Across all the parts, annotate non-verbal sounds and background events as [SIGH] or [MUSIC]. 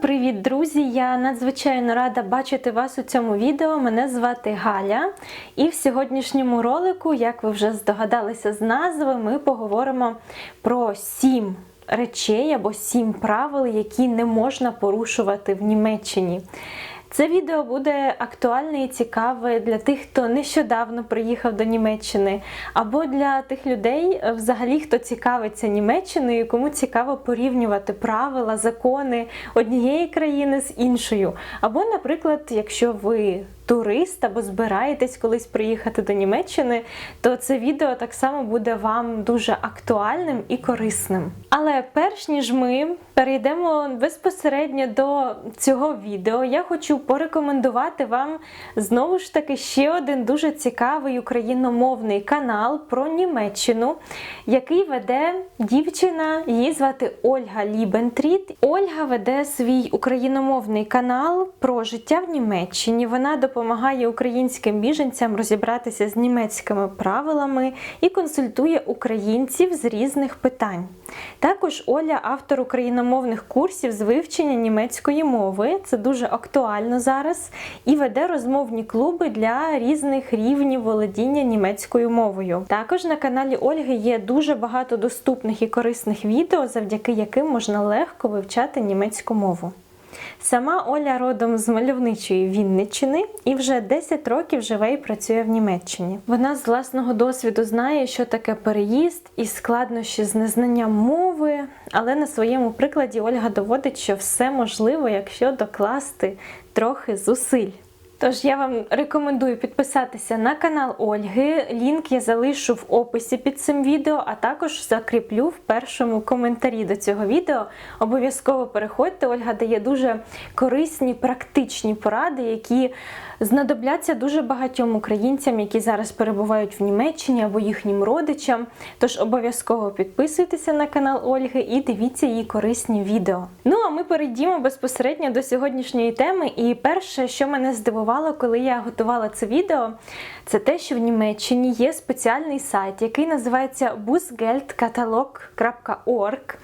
привіт, друзі! Я надзвичайно рада бачити вас у цьому відео. Мене звати Галя. І в сьогоднішньому ролику, як ви вже здогадалися з назви, ми поговоримо про сім речей або сім правил, які не можна порушувати в Німеччині. Це відео буде актуальне і цікаве для тих, хто нещодавно приїхав до Німеччини, або для тих людей, е, взагалі, хто цікавиться Німеччиною, кому цікаво порівнювати правила, закони однієї країни з іншою. Або, наприклад, якщо ви турист або збираєтесь колись приїхати до Німеччини, то це відео так само буде вам дуже актуальним і корисним. Але перш ніж ми перейдемо безпосередньо до цього відео, я хочу порекомендувати вам знову ж таки ще один дуже цікавий україномовний канал про Німеччину, який веде дівчина, її звати Ольга Лібентріт. Ольга веде свій україномовний канал про життя в Німеччині. Вона допомагає українським біженцям розібратися з німецькими правилами і консультує українців з різних питань. Також Оля автор україномовних курсів з вивчення німецької мови. Це дуже актуально зараз. І веде розмовні клуби для різних рівнів володіння німецькою мовою. Також на каналі Ольги є дуже багато доступних і корисних відео, завдяки яким можна легко вивчати німецьку мову. Сама Оля родом з мальовничої Вінниччини і вже 10 років живе і працює в Німеччині. Вона з власного досвіду знає, що таке переїзд і складнощі з незнанням мови, але на своєму прикладі Ольга доводить, що все можливо, якщо докласти трохи зусиль. Тож я вам рекомендую підписатися на канал Ольги. Лінк я залишу в описі під цим відео, а також закріплю в першому коментарі до цього відео. Обов'язково переходьте. Ольга дає дуже корисні, практичні поради, які знадобляться дуже багатьом українцям, які зараз перебувають в Німеччині або їхнім родичам. Тож обов'язково підписуйтеся на канал Ольги і дивіться її корисні відео. Ну а ми перейдімо безпосередньо до сьогоднішньої теми. І перше, що мене здивувало, коли я готувала це відео, це те, що в Німеччині є спеціальний сайт, який називається busgeldkatalog.org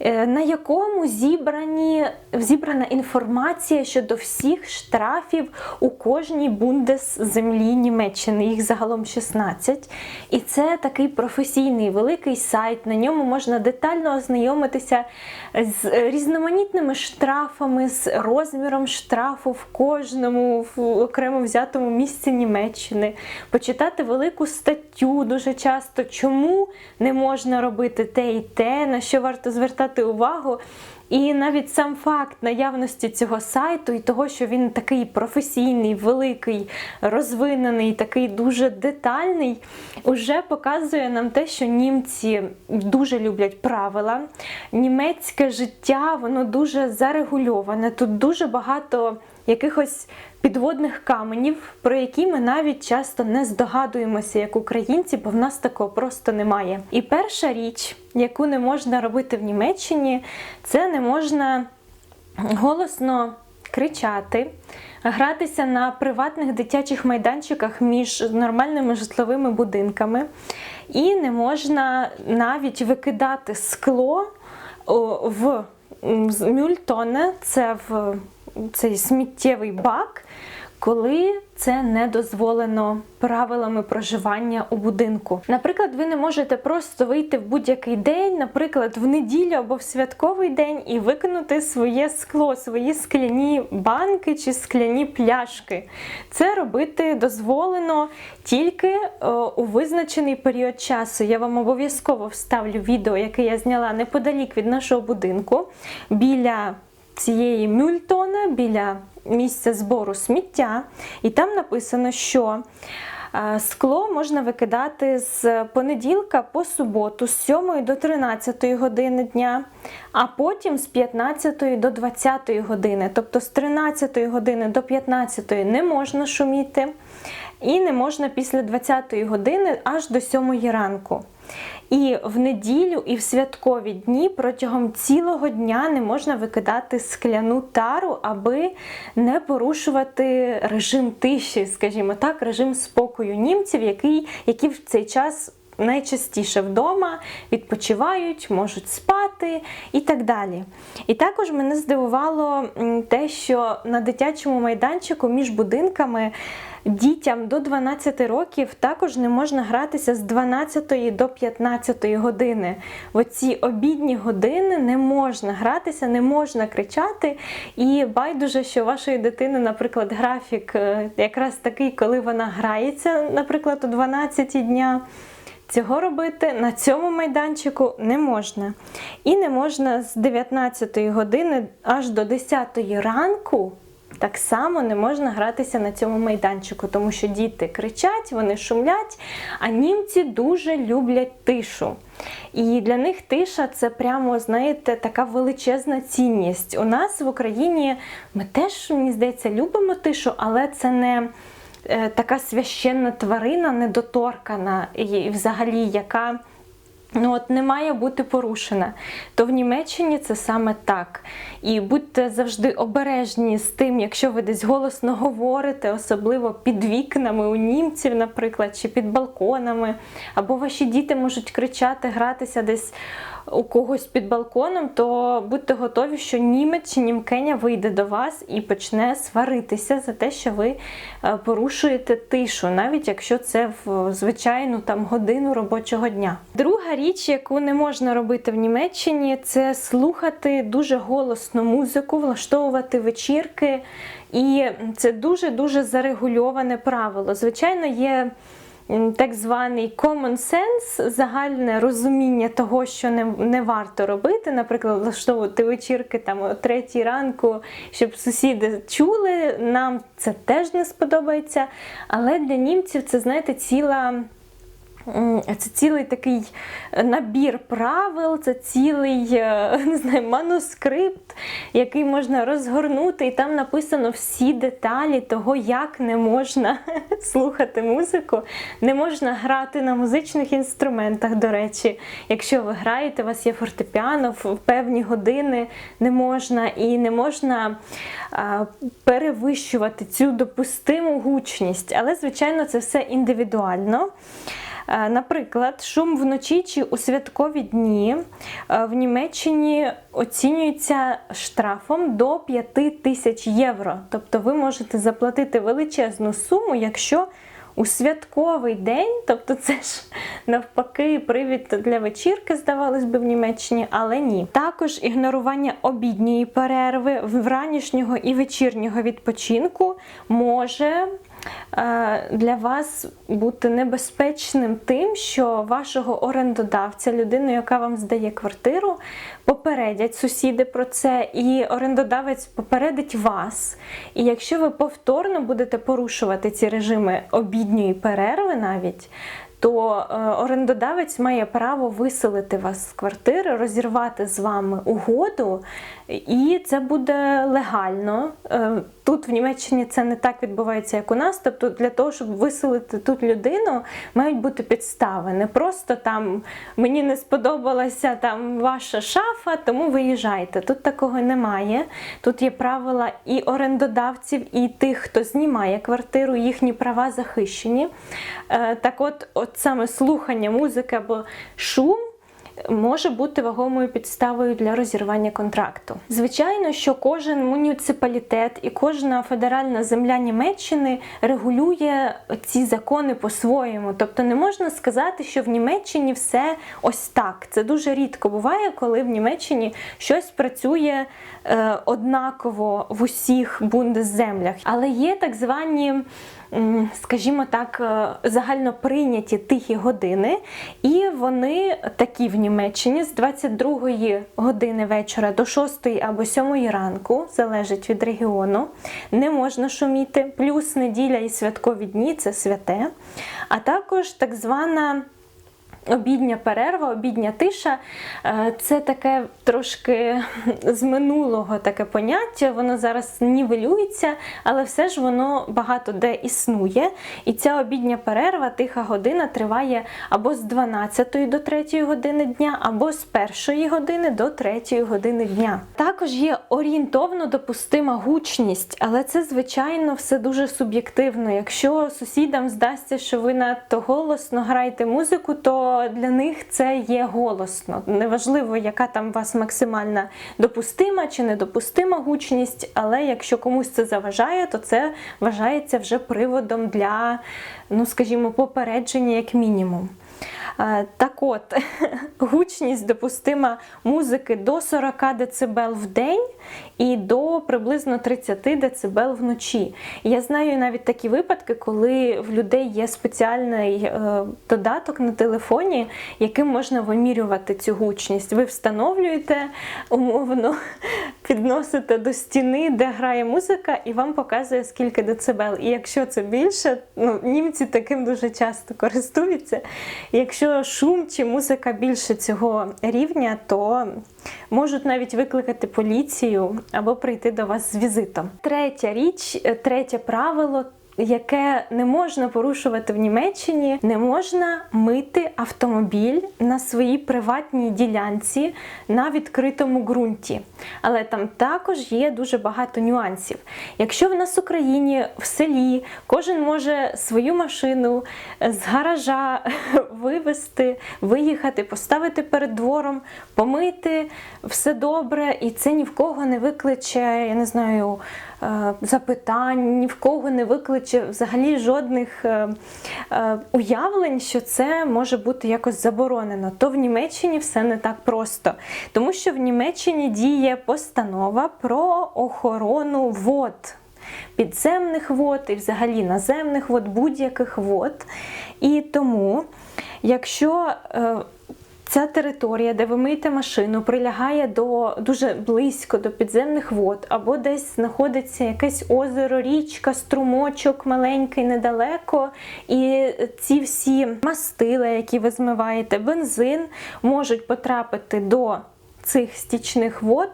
на якому зібрані, зібрана інформація щодо всіх штрафів у кожній бундес землі Німеччини. Їх загалом 16. І це такий професійний великий сайт. На ньому можна детально ознайомитися з різноманітними штрафами, з розміром штрафу в кожному в окремо взятому місці Німеччини, почитати велику статтю дуже часто, чому не можна робити те і те, на що варто звертати увагу. І навіть сам факт наявності цього сайту і того, що він такий професійний, великий, розвинений, такий дуже детальний, уже показує нам те, що німці дуже люблять правила. Німецьке життя, воно дуже зарегульоване. Тут дуже багато якихось підводних каменів, про які ми навіть часто не здогадуємося як українці, бо в нас такого просто немає. І перша річ, яку не можна робити в Німеччині, це не можна голосно кричати. Гратися на приватних дитячих майданчиках між нормальними житловими будинками, і не можна навіть викидати скло в мюльтоне, це в цей сміттєвий бак, коли це не дозволено правилами проживання у будинку. Наприклад, ви не можете просто вийти в будь-який день, наприклад, в неділю або в святковий день, і викинути своє скло, свої скляні банки чи скляні пляшки. Це робити дозволено тільки о, у визначений період часу. Я вам обов'язково вставлю відео, яке я зняла неподалік від нашого будинку біля цієї мюльтони, біля місця збору сміття, і там написано, що е, скло можна викидати з понеділка по суботу, з 7 до 13 години дня, а потім з 15 до 20 години. Тобто з 13 години до 15 не можна шуміти, і не можна після 20 години аж до 7 ранку. І в неділю, і в святкові дні протягом цілого дня не можна викидати скляну тару, аби не порушувати режим тиші, скажімо так, режим спокою німців, який, які в цей час найчастіше вдома, відпочивають, можуть спати і так далі. І також мене здивувало те, що на дитячому майданчику між будинками. Дітям до 12 років також не можна гратися з 12 до 15 години. В оці обідні години не можна гратися, не можна кричати. І байдуже, що вашої дитини, наприклад, графік е, якраз такий, коли вона грається, наприклад, о 12 дня. Цього робити на цьому майданчику не можна. І не можна з 19 години аж до 10 ранку. Так само не можна гратися на цьому майданчику, тому що діти кричать, вони шумлять, а німці дуже люблять тишу. І для них тиша це прямо, знаєте, така величезна цінність. У нас в Україні ми теж, мені здається, любимо тишу, але це не така священна тварина, недоторкана, і взагалі, яка. Ну от не має бути порушена, то в Німеччині це саме так. І будьте завжди обережні з тим, якщо ви десь голосно говорите, особливо під вікнами у німців, наприклад, чи під балконами, або ваші діти можуть кричати, гратися десь у когось під балконом, то будьте готові, що німець чи німкеня вийде до вас і почне сваритися за те, що ви е, порушуєте тишу, навіть якщо це в звичайну там годину робочого дня. Друга річ, яку не можна робити в Німеччині, це слухати дуже голосну музику, влаштовувати вечірки. І це дуже дуже зарегульоване правило. Звичайно, є так званий common sense, загальне розуміння того, що не, не варто робити, наприклад, влаштовувати вечірки там о третій ранку, щоб сусіди чули. Нам це теж не сподобається. Але для німців це, знаєте, ціла. Це цілий такий набір правил, це цілий е, [LAUGHS] не знаю, манускрипт, який можна розгорнути, і там написано всі деталі того, як не можна [LAUGHS] слухати музику, не можна грати на музичних інструментах. До речі, якщо ви граєте, у вас є фортепіано, в певні години не можна і не можна перевищувати цю допустиму гучність. Але, звичайно, це все індивідуально. Е, Наприклад, шум вночі чи у святкові дні е, в Німеччині оцінюється штрафом до 5 тисяч євро. Тобто ви можете заплатити величезну суму, якщо у святковий день, тобто це ж навпаки привід для вечірки, здавалось би, в Німеччині, але ні. Також ігнорування обідньої перерви, вранішнього і вечірнього відпочинку може для вас бути небезпечним тим, що вашого орендодавця, людину, яка вам здає квартиру, попередять сусіди про це, і орендодавець попередить вас. І якщо ви повторно будете порушувати ці режими обідньої перерви навіть, то е, орендодавець має право виселити вас з квартири, розірвати з вами угоду, і це буде легально. Е, Тут в Німеччині це не так відбувається, як у нас. Тобто, для того, щоб виселити тут людину, мають бути підстави. Не просто там мені не сподобалася там ваша шафа, тому виїжджайте. Тут такого немає. Тут є правила і орендодавців, і тих, хто знімає квартиру, їхні права захищені. Е, Так от, от саме слухання музики або шум. Може бути вагомою підставою для розірвання контракту. Звичайно, що кожен муніципалітет і кожна федеральна земля Німеччини регулює ці закони по-своєму. Тобто не можна сказати, що в Німеччині все ось так. Це дуже рідко буває, коли в Німеччині щось працює е, однаково в усіх бундесземлях. Але є так звані скажімо так, е, загально прийняті тихі години, і вони такі в Німеччині з 22 години вечора до 6 або 7 ранку, залежить від регіону, не можна шуміти, плюс неділя і святкові дні це святе, а також так звана. Обідня перерва, обідня тиша е, це таке трошки [LAUGHS] з минулого таке поняття. Воно зараз нівелюється, але все ж воно багато де існує. І ця обідня перерва, тиха година триває або з 12 до 3 години дня, або з 1 години до 3 години дня. Також є орієнтовно допустима гучність, але це, звичайно, все дуже суб'єктивно. Якщо сусідам здасться, що ви надто голосно граєте музику, то для них це є голосно. Неважливо, яка там у вас максимальна допустима чи недопустима гучність, але якщо комусь це заважає, то це вважається вже приводом для, ну скажімо, попередження як мінімум. Е, Так от, [LAUGHS] гучність допустима музики до 40 дБ в день і до приблизно 30 дБ вночі. Я знаю навіть такі випадки, коли в людей є спеціальний е, додаток на телефоні, яким можна вимірювати цю гучність. Ви встановлюєте умовно, [LAUGHS] підносите до стіни, де грає музика, і вам показує скільки децибел. І якщо це більше, ну німці таким дуже часто користуються. Якщо шум чи музика більше цього рівня, то можуть навіть викликати поліцію або прийти до вас з візитом. Третя річ, е, третє правило. Яке не можна порушувати в Німеччині, не можна мити автомобіль на своїй приватній ділянці на відкритому ґрунті. Але там також є дуже багато нюансів. Якщо в нас в Україні в селі кожен може свою машину з гаража [LAUGHS] вивезти, виїхати, поставити перед двором, помити, все добре, і це ні в кого не викличе, я не знаю, е, запитань, ні в кого не викличе взагалі жодних е, е, уявлень, що це може бути якось заборонено. То в Німеччині все не так просто, тому що в Німеччині діє постанова про охорону вод. Підземних вод і взагалі наземних вод, будь-яких вод. І тому, якщо е, Ця територія, де ви миєте машину, прилягає до дуже близько до підземних вод, або десь знаходиться якесь озеро, річка, струмочок маленький недалеко. І ці всі мастила, які ви змиваєте, бензин, можуть потрапити до цих стічних вод.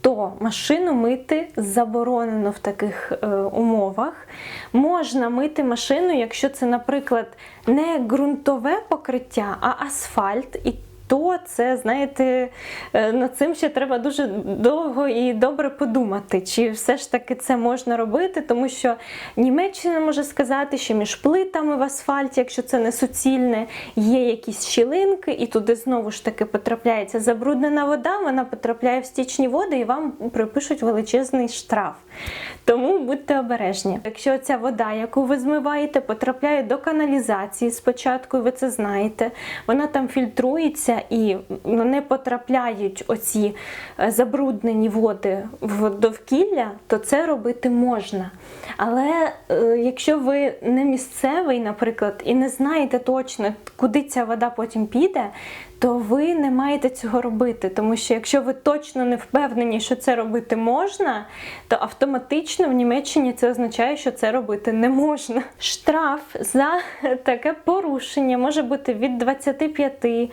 То машину мити заборонено в таких е, умовах. Можна мити машину, якщо це, наприклад, не ґрунтове покриття, а асфальт. І то це, знаєте, е, над цим ще треба дуже довго і добре подумати, чи все ж таки це можна робити, тому що Німеччина може сказати, що між плитами в асфальті, якщо це не суцільне, є якісь щілинки, і туди знову ж таки потрапляється забруднена вода, вона потрапляє в стічні води і вам припишуть величезний штраф. Тому будьте обережні. Якщо ця вода, яку ви змиваєте, потрапляє до каналізації спочатку, ви це знаєте, вона там фільтрується і не потрапляють оці е, забруднені води в довкілля, то це робити можна. Але е, якщо ви не місцевий, наприклад, і не знаєте точно, куди ця вода потім піде, то ви не маєте цього робити. Тому що якщо ви точно не впевнені, що це робити можна, то автоматично в Німеччині це означає, що це робити не можна. Штраф за таке порушення може бути від 25 е,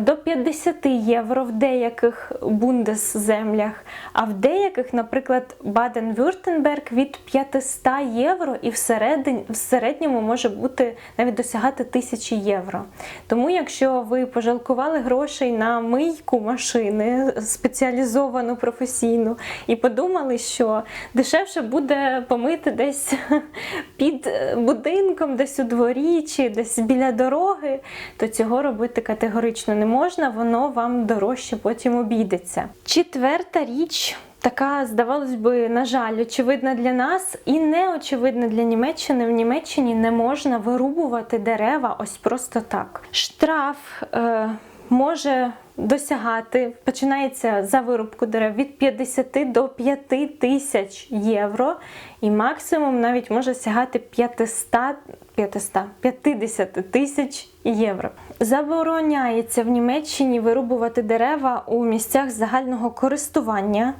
до 50 євро в деяких бундес-землях, а в деяких, наприклад, Баден-Вюртенберг від 500 євро і в середньому може бути навіть досягати 1000 євро. Тому, якщо ви пожалкували грошей на мийку машини спеціалізовану професійну, і подумали, що дешевше буде помити десь [LAUGHS] під будинком, десь у дворі чи десь біля дороги, то цього робити категорично не можна, воно вам дорожче потім обійдеться. Четверта річ. Така, здавалось би, на жаль, очевидна для нас і не очевидна для Німеччини. В Німеччині не можна вирубувати дерева ось просто так. Штраф е, може досягати, починається за вирубку дерев від 50 до 5 тисяч євро, і максимум навіть може сягати 500, 500 50 тисяч євро. Забороняється в Німеччині вирубувати дерева у місцях загального користування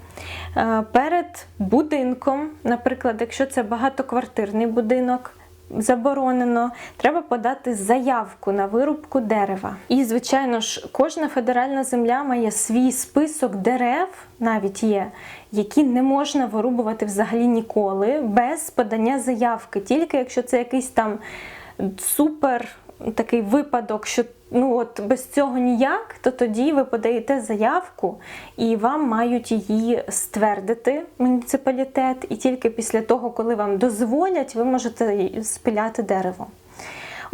е, перед будинком, наприклад, якщо це багатоквартирний будинок заборонено, треба подати заявку на вирубку дерева. І, звичайно ж, кожна федеральна земля має свій список дерев, навіть є, які не можна вирубувати взагалі ніколи без подання заявки, тільки якщо це якийсь там супер такий випадок, що ну от без цього ніяк, то тоді ви подаєте заявку і вам мають її ствердити муніципалітет, і тільки після того, коли вам дозволять, ви можете спиляти дерево.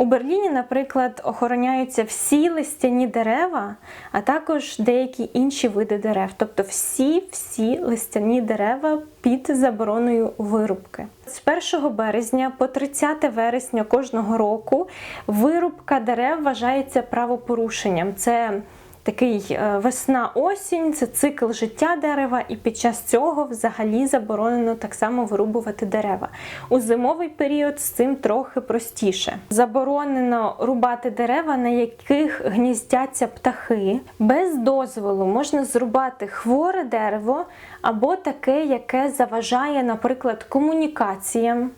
У Берліні, наприклад, охороняються всі листяні дерева, а також деякі інші види дерев. Тобто всі всі листяні дерева під забороною вирубки. З 1 березня по 30 вересня кожного року вирубка дерев вважається правопорушенням. Це Такий е, весна-осінь, це цикл життя дерева, і під час цього взагалі заборонено так само вирубувати дерева. У зимовий період з цим трохи простіше. Заборонено рубати дерева, на яких гніздяться птахи. Без дозволу можна зрубати хворе дерево або таке, яке заважає, наприклад, комунікаціям,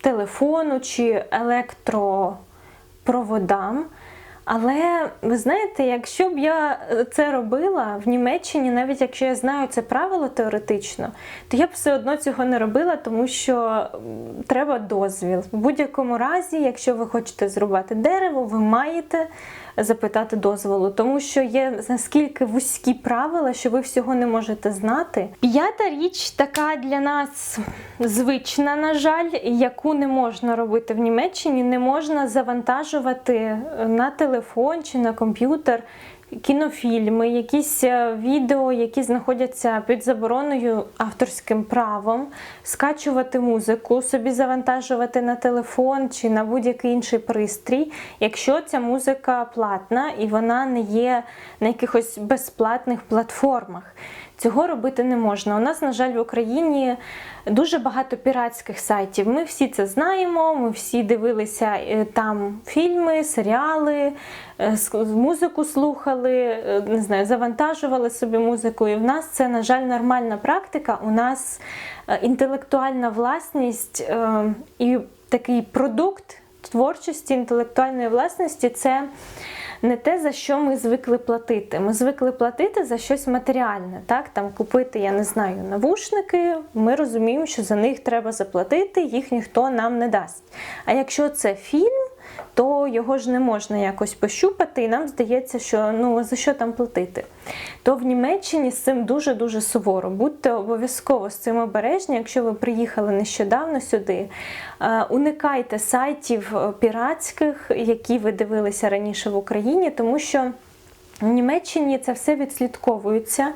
телефону чи електропроводам. Але ви знаєте, якщо б я це робила в Німеччині, навіть якщо я знаю це правило теоретично, то я б все одно цього не робила, тому що треба дозвіл. В будь-якому разі, якщо ви хочете зрубати дерево, ви маєте запитати дозволу, тому що є наскільки вузькі правила, що ви всього не можете знати. П'ята річ така для нас звична, на жаль, яку не можна робити в Німеччині, не можна завантажувати на телефон чи на комп'ютер. Кінофільми, якісь е, відео, які знаходяться під забороною авторським правом, скачувати музику, собі завантажувати на телефон чи на будь-який інший пристрій, якщо ця музика платна і вона не є на якихось безплатних платформах. Цього робити не можна. У нас, на жаль, в Україні дуже багато піратських сайтів. Ми всі це знаємо, ми всі дивилися е, там фільми, серіали, е, музику слухали, е, не знаю, завантажували собі музику. І в нас це, на жаль, нормальна практика. У нас інтелектуальна власність і такий продукт творчості, інтелектуальної власності це не те, за що ми звикли платити. Ми звикли платити за щось матеріальне. Так, там купити, я не знаю, навушники. Ми розуміємо, що за них треба заплатити, їх ніхто нам не дасть. А якщо це фільм, то його ж не можна якось пощупати, і нам здається, що ну за що там платити. То в Німеччині з цим дуже-дуже суворо. Будьте обов'язково з цим обережні, якщо ви приїхали нещодавно сюди. Е, уникайте сайтів е, піратських, які ви дивилися раніше в Україні, тому що. В Німеччині це все відслідковується.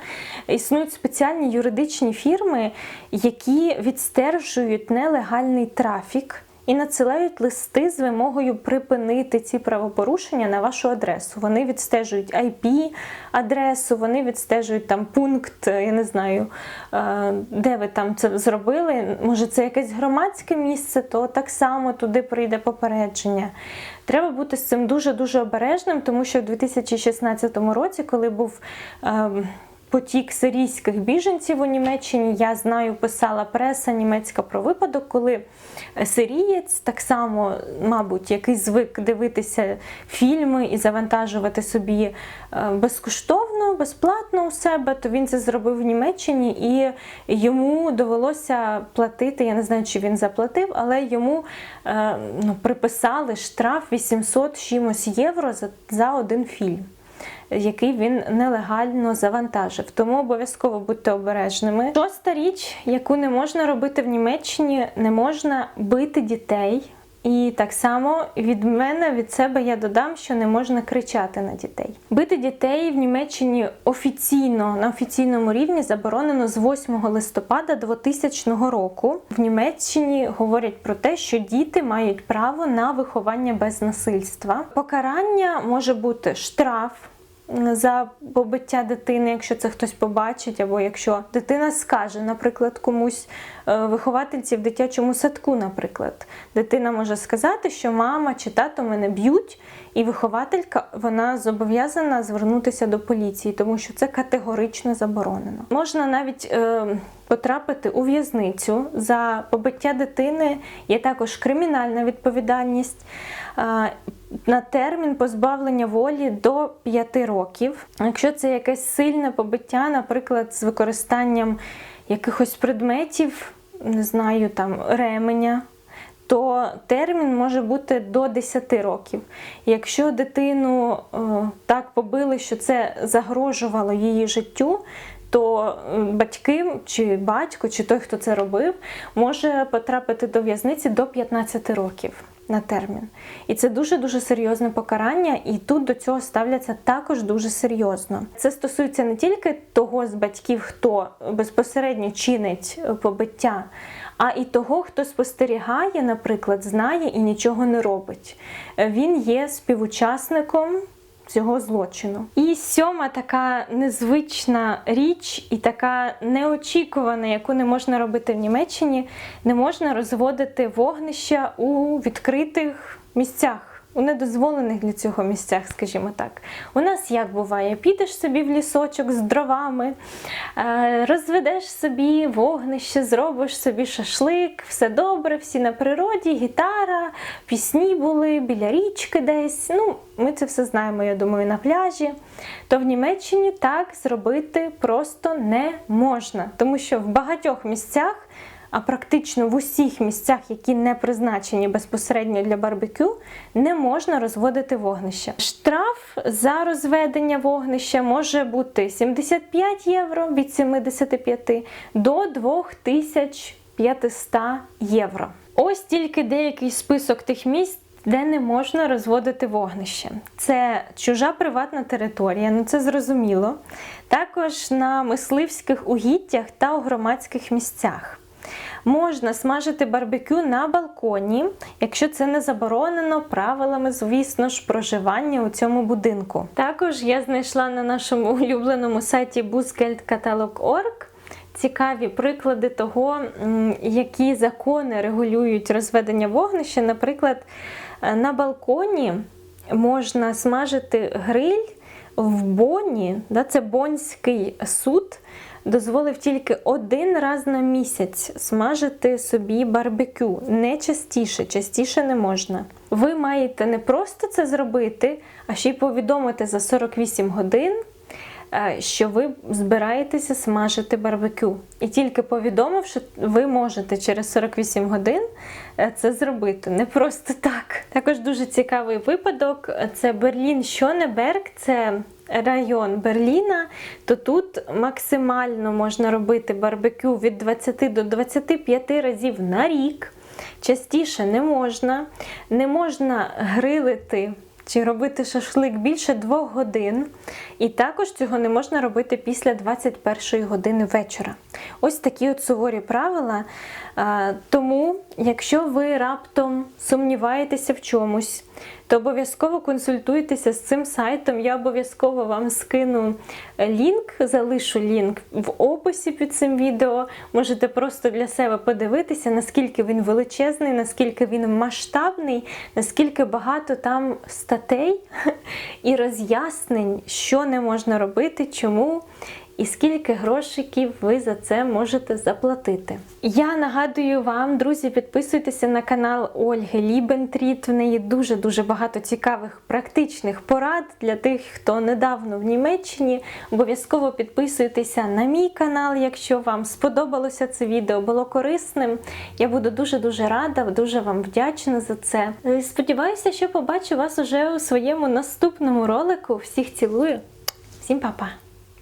Існують спеціальні юридичні фірми, які відстежують нелегальний трафік і надсилають листи з вимогою припинити ці правопорушення на вашу адресу. Вони відстежують IP-адресу, вони відстежують там пункт, я не знаю, е, де ви там це зробили. Може, це якесь громадське місце, то так само туди прийде попередження. Треба бути з цим дуже-дуже обережним, тому що в 2016 році, коли був. Потік сирійських біженців у Німеччині. Я знаю, писала преса німецька про випадок, коли сирієць так само, мабуть, який звик дивитися фільми і завантажувати собі е, безкоштовно, безплатно у себе, то він це зробив в Німеччині і йому довелося платити. Я не знаю, чи він заплатив, але йому е, ну, приписали штраф 800 чимось євро за, за один фільм який він нелегально завантажив. Тому обов'язково будьте обережними. Шоста річ, яку не можна робити в Німеччині, не можна бити дітей. І так само від мене від себе я додам, що не можна кричати на дітей. Бити дітей в Німеччині офіційно на офіційному рівні заборонено з 8 листопада 2000 року. В Німеччині говорять про те, що діти мають право на виховання без насильства. Покарання може бути штраф за побиття дитини, якщо це хтось побачить, або якщо дитина скаже, наприклад, комусь е, виховательці в дитячому садку, наприклад, дитина може сказати, що мама чи тато мене б'ють, і вихователька вона зобов'язана звернутися до поліції, тому що це категорично заборонено. Можна навіть е, потрапити у в'язницю за побиття дитини, є також кримінальна відповідальність. Е, на термін позбавлення волі до 5 років. Якщо це якесь сильне побиття, наприклад, з використанням якихось предметів, не знаю, там ременя. То термін може бути до 10 років. Якщо дитину е, так побили, що це загрожувало її життю, то батьки чи батько, чи той, хто це робив, може потрапити до в'язниці до 15 років. На термін. І це дуже-дуже серйозне покарання, і тут до цього ставляться також дуже серйозно. Це стосується не тільки того з батьків, хто безпосередньо чинить побиття, а і того, хто спостерігає, наприклад, знає і нічого не робить. Він є співучасником цього злочину. І сьома така незвична річ, і така неочікувана, яку не можна робити в Німеччині, не можна розводити вогнища у відкритих місцях. У недозволених для цього місцях, скажімо так. У нас як буває, підеш собі в лісочок з дровами, е, розведеш собі вогнище, зробиш собі шашлик, все добре, всі на природі, гітара, пісні були біля річки десь. Ну, ми це все знаємо, я думаю, на пляжі. То в Німеччині так зробити просто не можна, тому що в багатьох місцях а практично в усіх місцях, які не призначені безпосередньо для барбекю, не можна розводити вогнище. Штраф за розведення вогнища може бути 75 євро від 75 до 2500 євро. Ось тільки деякий список тих місць. Де не можна розводити вогнище. Це чужа приватна територія, ну це зрозуміло. Також на мисливських угіддях та у громадських місцях. Можна смажити барбекю на балконі, якщо це не заборонено правилами, звісно ж, проживання у цьому будинку. Також я знайшла на нашому улюбленому сайті buzzgeldkatalog.org цікаві приклади того, які закони регулюють розведення вогнища. Наприклад, е, на балконі можна смажити гриль в Бонні, да, це Бонський суд дозволив тільки один раз на місяць смажити собі барбекю. Не частіше, частіше не можна. Ви маєте не просто це зробити, а ще й повідомити за 48 годин. е, Що ви збираєтеся смажити барбекю. І тільки повідомивши, ви можете через 48 годин е, це зробити. Не просто так. Також дуже цікавий випадок: це Берлін Щонеберг, це район Берліна, то тут максимально можна робити барбекю від 20 до 25 разів на рік. Частіше не можна. Не можна грилити чи робити шашлик більше двох годин. І також цього не можна робити після 21 години вечора. Ось такі от суворі правила. Тому, якщо ви раптом сумніваєтеся в чомусь, то обов'язково консультуйтеся з цим сайтом. Я обов'язково вам скину лінк, залишу лінк в описі під цим відео. Можете просто для себе подивитися, наскільки він величезний, наскільки він масштабний, наскільки багато там статей [LAUGHS] і роз'яснень, що не можна робити, чому. І скільки грошиків ви за це можете заплатити. Я нагадую вам, друзі, підписуйтеся на канал Ольги Лібентріт. В неї дуже-дуже багато цікавих практичних порад для тих, хто недавно в Німеччині. Обов'язково підписуйтеся на мій канал, якщо вам сподобалося це відео, було корисним. Я буду дуже-дуже рада, дуже вам вдячна за це. Е, Сподіваюся, що побачу вас уже у своєму наступному ролику. Всіх цілую, всім па-па!